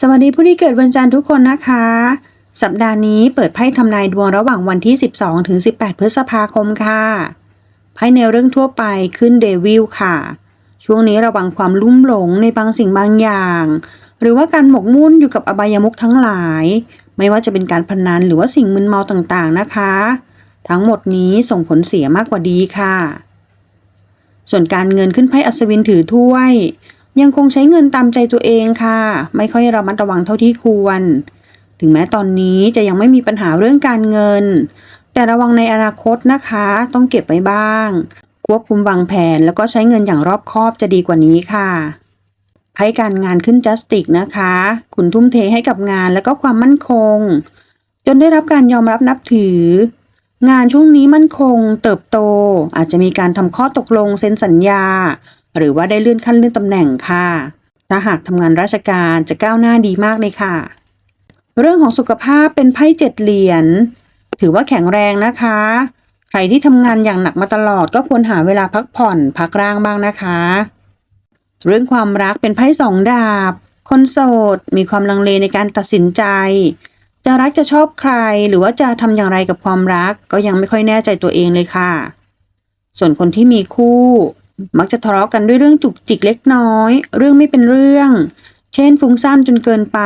สวัสดีผู้ที่เกิดวันจันทร์ทุกคนนะคะ สัปดาห์นี้เปิดไพ่ทำนายดวงระหว่างวันที่ 12 ถึง 18 พฤษภาคมค่ะไพ่ในเรื่องทั่วไปขึ้นเดวิลค่ะ ช่วงนี้ระวังความลุ่มหลงในบางสิ่งบางอย่าง หรือว่าการหมกมุ่นอยู่กับอบายมุขทั้งหลาย ไม่ว่าจะเป็นการพนันหรือว่าสิ่งมึนเมาต่างๆนะคะ ทั้งหมดนี้ส่งผลเสียมากกว่าดีค่ะ ส่วนการเงินขึ้นไพ่อัศวินถือถ้วย ยังคงใช้เงินตามใจตัวเองค่ะ ไม่ค่อยระมัดระวังเท่าที่ควร ถึงแม้ตอนนี้จะยังไม่มีปัญหาเรื่องการเงิน แต่ระวังในอนาคตนะคะ ต้องเก็บไว้บ้าง ควบคุมวางแผนแล้วก็ใช้เงินอย่างรอบคอบจะดีกว่านี้ค่ะไพ่การงานขึ้นจัสติกนะคะ คุณทุ่มเทให้กับงานแล้วก็ความมั่นคง จนได้รับการยอมรับนับถือ งานช่วงนี้มั่นคง เติบโต อาจจะมีการทำข้อตกลงเซ็นสัญญา หรือว่าได้เลื่อนขั้นเลื่อนตำแหน่งค่ะ ถ้าหากทำงานราชการจะก้าวหน้าดีมากเลยค่ะ เรื่องของสุขภาพเป็นไพ่เจ็ดเหรียญถือว่าแข็งแรงนะคะ ใครที่ทำงานอย่างหนักมาตลอดก็ควรหาเวลาพักผ่อนพักร่างบ้างนะคะ เรื่องความรักเป็นไพ่สองดาบ คนโสด มีความลังเลในการตัดสินใจ จะรักจะชอบใครหรือว่าจะทำอย่างไรกับความรักก็ยังไม่ค่อยแน่ใจตัวเองเลยค่ะ ส่วนคนที่มีคู่ มักจะทะเลาะกันด้วยเรื่องจุกจิกเล็กน้อย เรื่องไม่เป็นเรื่อง เช่นฟุ้งซ่านจนเกินไป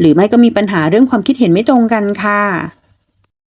หรือไม่ก็มีปัญหาเรื่องความคิดเห็นไม่ตรงกันค่ะ